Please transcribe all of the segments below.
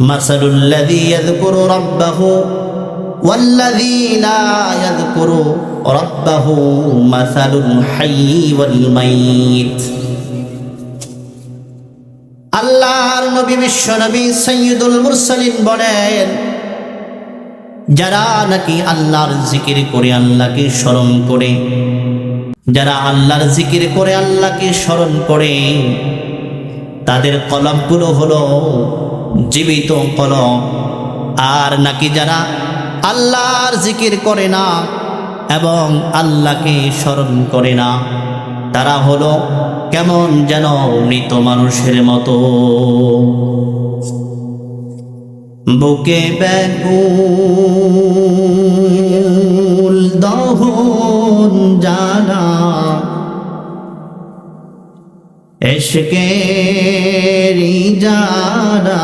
مثل الذي يذكر ربه والذي لا يذكر ربه مثل الحي والميت আল্লাহর নবী বিশ্ব নবী সৈয়দুল মুরসালিন বলেন যারা নাকি আল্লাহর জিকির করে আল্লাহকে স্মরণ করে যারা আল্লাহর জিকির করে আল্লাহকে স্মরণ করে তাদের কলমগুলো হলো জীবিত কলম আর নাকি যারা আল্লাহর জিকির করে না এবং আল্লাহকে স্মরণ করে না, তারা হলো কেমন যেন মৃত মানুষের মতো। বুকে ব্যাকুল দহন জানা এসকেরি যারা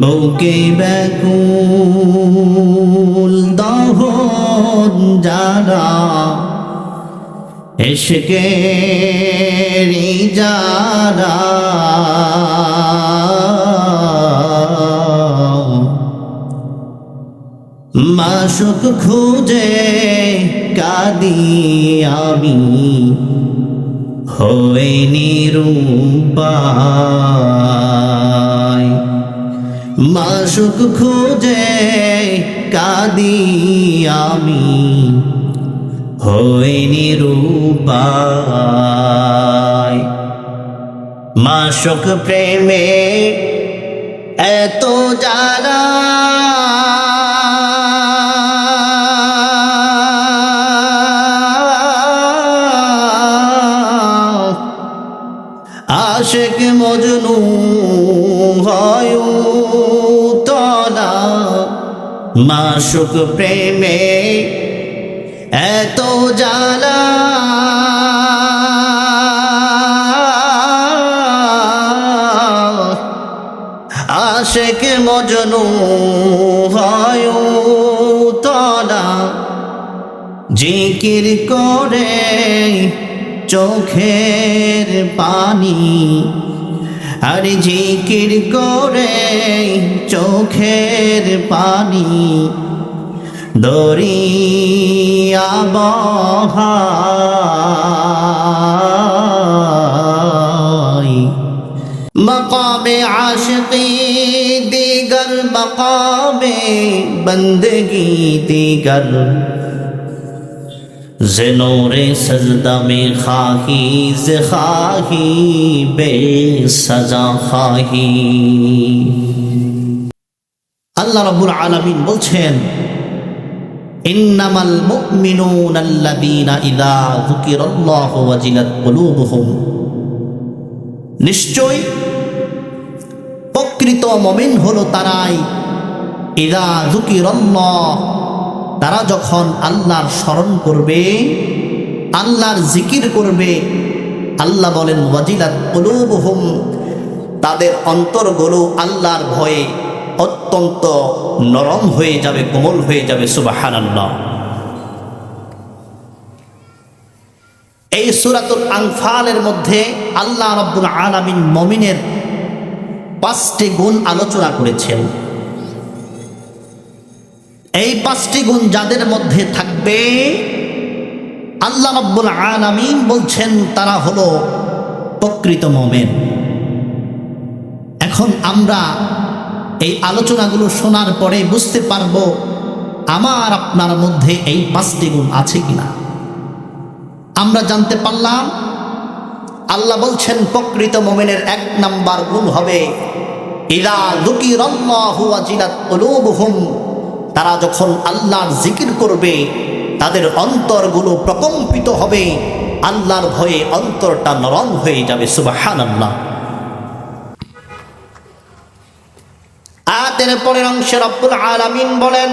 বউকে ব্যাকুল দহন যারা এসকেরি যারা মাসুক খুঁজে কাদি আমি। হয়ে নিরূপায় মাসুক খুঁজে কাদি আমি। হয়ে নিরূপায় মাসুক প্রেমে এত যারা আশেক মজনু হয় তলা মাসুক প্রেমে এত জ্বালা। আশেক মজনু হয় তলা জিকির করে চোখের পানি আর জিকির করে চোখের পানি। বহাই মকামে আশকি দিগর মকামে বন্দগি দিগর জনোরে সজদা মে খাহি, যে খাহি বে সাজা খাহি। আল্লাহ রাব্বুল আলামিন বলছেন, ইন্নামাল মুমিনুন আল্লাযীনা ইযা যুকিরাল্লাহু ওয়াজিলাত কুলুবুহুম। নিশ্চয় প্রকৃত মমিন হলো তারাই ইদা যুকিরাল্লাহ তারা যখন আল্লাহর স্মরণ করবে, আল্লাহর জিকির করবে, আল্লাহ বলেন, ওয়াজিলাত কুলুবুহুম তাদের অন্তরগুলো আল্লাহর ভয়ে অত্যন্ত নরম হয়ে যাবে, কোমল হয়ে যাবে, সুবাহানাল্লাহ। এই সুরাতুল আনফালের মধ্যে আল্লাহ রব্বুল আলামিন মমিনের পাঁচটি গুণ আলোচনা করেছেন। এই পাঁচটি গুণ যাদের মধ্যে থাকবে, আল্লাহ রব্বুল আলামিন বলছেন, তারা হলো প্রকৃত মমেন। এখন আমরা এই আলোচনাগুলো শোনার পরে বুঝতে পারব, আমার আপনার মধ্যে এই পাঁচটি গুণ আছে কিনা। আমরা জানতে পারলাম, আল্লাহ বলছেন, প্রকৃত মোমেনের এক নাম্বার গুণ হবে ইলা ইদা দুকি রল্লাহুম তারা যখন আল্লাহর জিকির করবে তাদের অন্তরগুলো প্রকম্পিত হবে আল্লাহর ভয়ে অন্তরটা নরম হয়ে যাবে সুবাহান আল্লাহ আয়াতের পরের অংশে রব্বুল আলামিন বলেন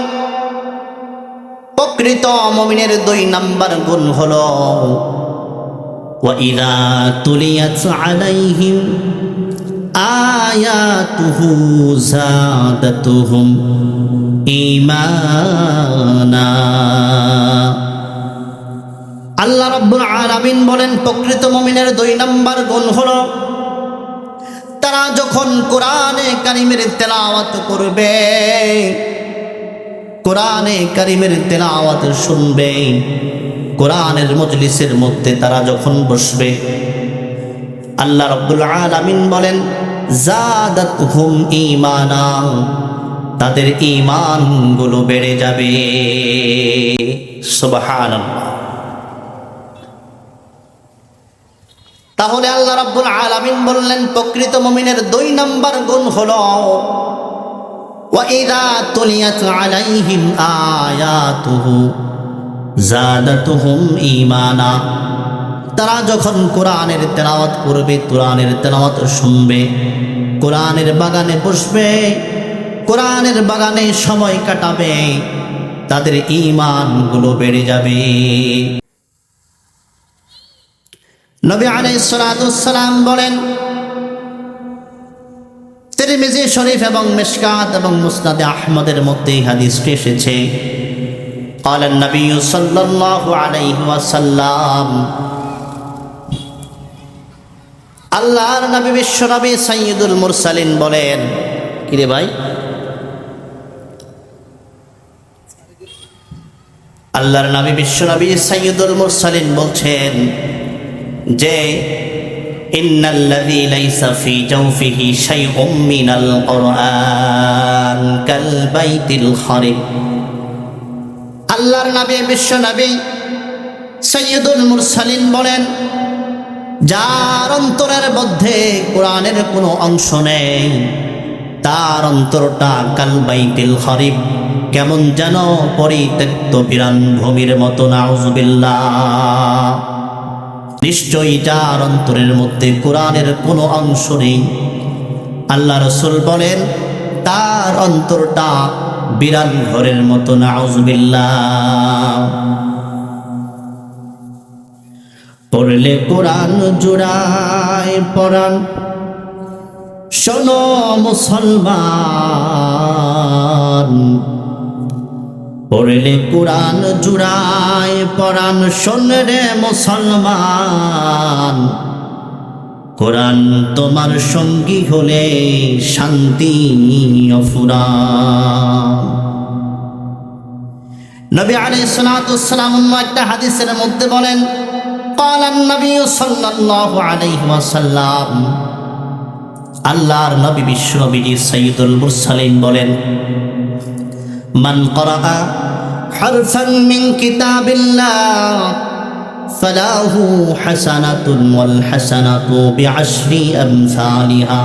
প্রকৃত মমিনের দুই নাম্বার গুণ হল وَإِذَا تُلِيَتْ عَلَيْهِمْ آيَاتُهُ زَادَتْهُمْ ইমানা আল্লাহ রব্বুল আলামিন বলেন, প্রকৃত মমিনের দুই নম্বর গুণ হল, তারা যখন কোরআনে কারিমের তেলাওয়াত করবে, কোরআনে কারিমের তেলাওয়াত শুনবে, কোরআনের মজলিসের মধ্যে তারা যখন বসবে, আল্লাহ রব্বুল আলামিন বলেন জাদাত হুম ইমানা তাদের ইমানগুলো বেড়ে যাবে। তাহলে আল্লাহ রাব্বুল আলামিন বললেন, প্রকৃত মুমিনের দুই নাম্বার গুণ হলো তারা যখন কোরআনের তেলাওয়াত করবে, কোরআনের তেলাওয়াত শুনবে, কোরআনের বাগানে বসবে কোরআনের বাগানে সময় কাটাবে তাদের ঈমানগুলো বেড়ে যাবে নবী আলাইসালাম বলেন তিরমিজি শরীফ এবং মিশকাত এবং মুসনাদে আহমদের মধ্যে এই হাদিসটি এসেছে قال النبي صلى الله عليه وسلم আল্লাহর নবী বিশ্ব নবী সাইয়্যিদুল মুরসালিন বলেন কিরে ভাই আল্লাহর নবী বিশ্ব নবী সাইয়্যিদুল মুরসালিন বলছেন যে, ইন্নাল্লাযী লাইসা ফি জাওফিহি শাইউম মিনাল কুরআন কাল বাইতিল খারিব আল্লাহর নবী বিশ্ব নবী সৈয়দুল মুরসালিন বলেন, যার অন্তরের মধ্যে কোরআনের কোনো অংশ নেই, তার অন্তরটা কাল বাইতিল খারিব কেমন যেন পরিত্যক্ত বিরান ভূমির মতো, নাউজুবিল্লাহ। নিশ্চয়ই যার অন্তরের মধ্যে কোরআনের কোনো অংশ নেই। আল্লাহ রসুল বলেন, তার অন্তরটা বিরান ঘরের মতো নাউজবিল্লা পড়লে কোরআন জোড়ায় পড়ান শোনো মুসলমান। পড়লে কোরআন জুড়ায় পরাণ শোন রে মুসলমান কোরআন তোমার সঙ্গী হলে শান্তি অফুরান নবী আলাইহিস সালাতু ওয়াসসালাম একটা হাদিসের মধ্যে বলেন قال النبي صلى الله عليه وسلم আল্লাহর নবী বিশ্ব নবীজি সৈয়দুল মুরসালিন বলেন من قرأ حرفا من كتاب الله فله حسنة والحسنة بعشر أمثالها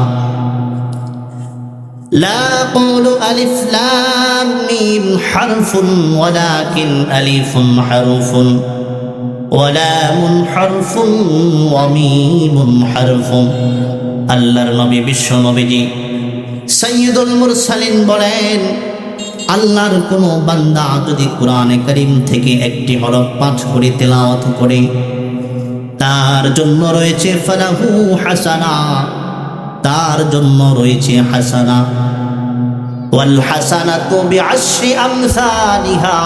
لا أقول ألف لام ميم حرف ولكن ألف حرف ولام حرف وميم حرف আল্লাহর নবী বিশ্ব নবীজি সৈয়দুল মুরসালিন বলেন আল্লাহর কোনো বান্দা যদি কোরআনে করিম থেকে একটি হরফ পাঠ করে তেলাওয়াত করে, তার জন্য রয়েছে ফালাহু হাসানা, তার জন্য রয়েছে হাসানা। ওয়াল হাসানাতু বিআশরি আমসালিহা,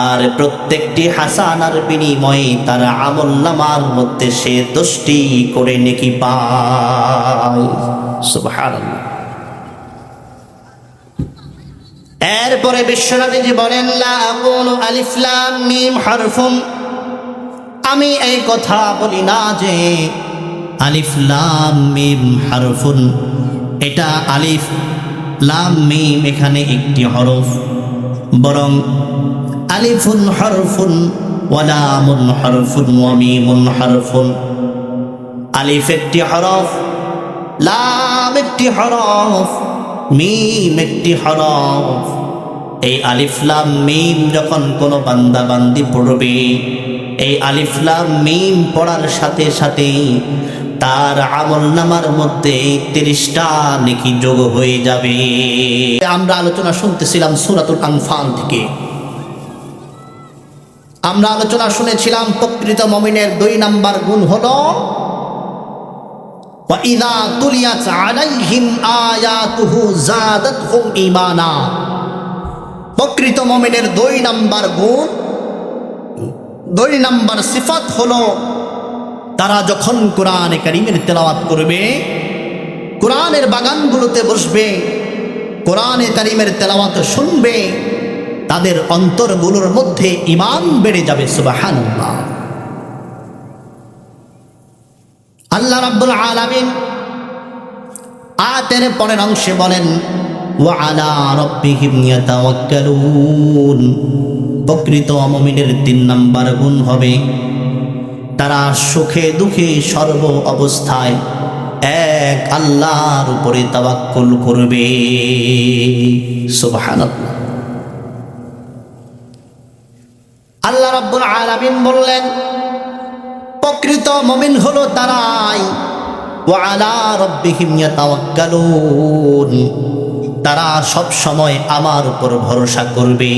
আর প্রত্যেকটি হাসানার বিনিময়ে তার আমল নামার মধ্যে সে দোষটি করে নেকি পায়। সুবহানাল্লাহ। এরপরে বিশ্বনবীজি বলেন, লা আকুলু আলিফ লাম মিম হারফুন। আমি এই কথা বলি না যে আলিফ লাম মিম হারফুন। এটা আলিফ লাম মিম এখানে একটি হরফ। বরং আলিফুন হরফুন ওয়ালামুন হরফুন ওয়ামিমুন হরফুন। আলিফ একটি হরফ, লাম একটি হরফ। মিম একটি হরফ। এই আলিফলাম মিম যখন কোনো বান্দা বান্দি পড়বে, এই আলিফলাম মিম পড়ার সাথে সাথে তার আমল নামার মধ্যে তিরিশটা নাকি যোগ হয়ে যাবে। আমরা আলোচনা শুনতেছিলাম সুরাতুল আনফাল থেকে। আমরা আলোচনা শুনেছিলাম, প্রকৃত মমিনের দুই নাম্বার গুণ হলো وَإِذَا تُلِيَتْ عَلَيْهِمْ آيَاتُهُ زَادَتْهُمْ ঈমানা প্রকৃত মমিনের দুই নাম্বার গুণ দুই নাম্বার সিফাত হলো তারা যখন কোরআনে কারিমের তেলাওয়াত করবে কোরআনের বাগানগুলোতে বসবে কোরআনে কারিমের তেলাওয়াত শুনবে তাদের অন্তরগুলোর মধ্যে ইমান বেড়ে যাবে সুবাহানুল্লাহ আল্লাহ রাব্বুল আলামিন আয়াতের পরের অংশে বলেন ওয়ালা রব্বিহিম ইয়াতাওয়াক্কালুন। প্রকৃত মুমিনের তিন নাম্বার গুণ হবে তারা সুখে দুঃখে সর্ব অবস্থায় এক আল্লাহর উপরে তাওয়াক্কুল করবে। সুবহানাল্লাহ। আল্লাহ রাব্বুল আলামিন বললেন প্রকৃত মমিন হলো তারাই। ওয়ালা রব্বিহিম ইয়াতাওয়াক্কালুন। তারা সব সময় আমার উপর ভরসা করবে।